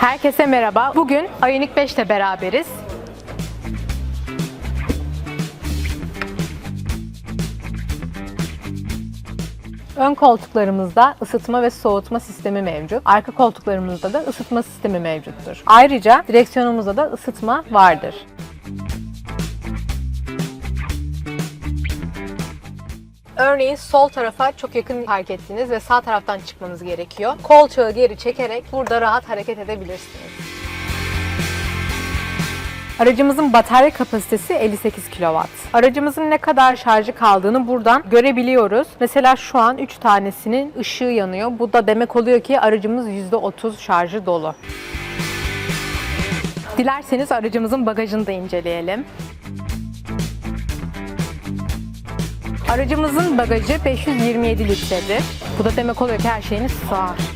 Herkese merhaba. Bugün Ioniq 5 ile beraberiz. Ön koltuklarımızda ısıtma ve soğutma sistemi mevcut. Arka koltuklarımızda da ısıtma sistemi mevcuttur. Ayrıca direksiyonumuzda da ısıtma vardır. Örneğin sol tarafa çok yakın park ettiniz ve sağ taraftan çıkmanız gerekiyor. Kolçağı geri çekerek burada rahat hareket edebilirsiniz. Aracımızın batarya kapasitesi 58 kW. Aracımızın ne kadar şarjı kaldığını buradan görebiliyoruz. Mesela şu an 3 tanesinin ışığı yanıyor. Bu da demek oluyor ki aracımız %30 şarjı dolu. Dilerseniz aracımızın bagajını da inceleyelim. Aracımızın bagajı 527 litredir. Bu da demek oluyor ki her şeyiniz sığar.